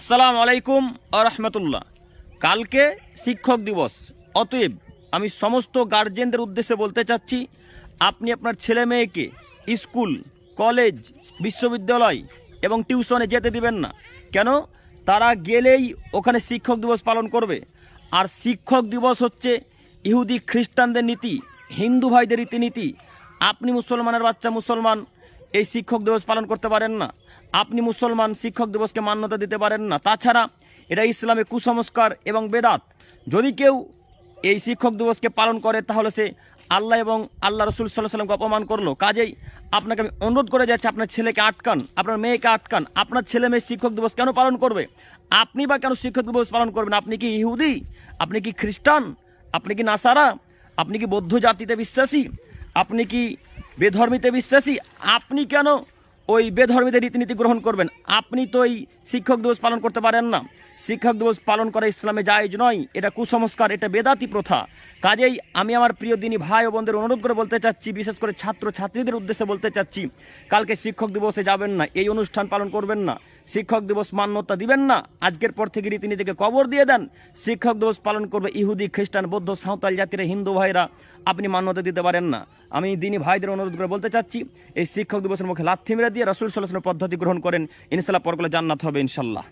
আসসালামু আলাইকুম আরহামতুল্লাহ কালকে শিক্ষক দিবস। অতএব আমি সমস্ত গার্জেনদের উদ্দেশ্যে বলতে চাচ্ছি, আপনি আপনার ছেলে মেয়েকে স্কুল, কলেজ, বিশ্ববিদ্যালয় এবং টিউশনে যেতে দিবেন না। কেন? তারা গেলেই ওখানে শিক্ষক দিবস পালন করবে। আর শিক্ষক দিবস হচ্ছে ইহুদি খ্রিস্টানদের নীতি, হিন্দু ভাইদের রীতিনীতি। আপনি মুসলমানের বাচ্চা মুসলমান, এই শিক্ষক দিবস পালন করতে পারেন না। আপনি মুসলমান শিক্ষক দিবসকে মান্যতা দিতে পারেন না। তাছাড়া এটা ইসলামে কুসংস্কার এবং বেদাত। যদি কেউ এই শিক্ষক দিবসকে পালন করে, তাহলে সে আল্লাহ এবং আল্লাহ রসুল সাল্লাহ সাল্লামকে অপমান করল। কাজেই আপনাকে আমি অনুরোধ করে যাচ্ছি, আপনার ছেলেকে আটকান, আপনার মেয়েকে আটকান। আপনার ছেলে মেয়ে শিক্ষক দিবস কেন পালন করবে? আপনি বা কেন শিক্ষক দিবস পালন করবেন? আপনি কি ইহুদি? আপনি কি খ্রিস্টান? আপনি কি নাসারা? আপনি কি বৌদ্ধ জাতিতে বিশ্বাসী? আপনি কি বেধর্মীতে বিশ্বাসী? আপনি কেন ওই বেধর্মীদের রীতিনীতি গ্রহণ করবেন। আপনি তো এই শিক্ষক দিবস পালন করতে পারেন না। শিক্ষক দিবস পালন করা ইসলামে জায়জ নয়। এটা কুসংস্কার, এটা বেদাতি প্রথা। কাজেই আমি আমার প্রিয় দিনী ভাই ও বোনদের অনুরোধ করে বলতে চাচ্ছি, বিশেষ করে ছাত্র ছাত্রীদের উদ্দেশ্যে বলতে চাচ্ছি, কালকে শিক্ষক দিবসে যাবেন না, এই অনুষ্ঠান পালন করবেন না। শিক্ষক দিবস মান্যতা দিবেন না। আজকের পর থেকে রীতিনীতিকে কবর দিয়ে দেন। শিক্ষক দিবস পালন করবে ইহুদি, খ্রিস্টান, বৌদ্ধ, সাঁওতাল জাতির হিন্দু ভাইরা। আপনি মান্যতা দিতে পারেন না। আমি দিনই ভাইদের অনুরোধ করে বলতে চাচ্ছি, এই শিক্ষক দিবসের মুখে লাথি মেরে দিয়ে রসুল সাল্লাহ পদ্ধতি গ্রহণ করেন। ইনশাল্লাহ পরকলে জান্নাত হবে ইনশাল্লাহ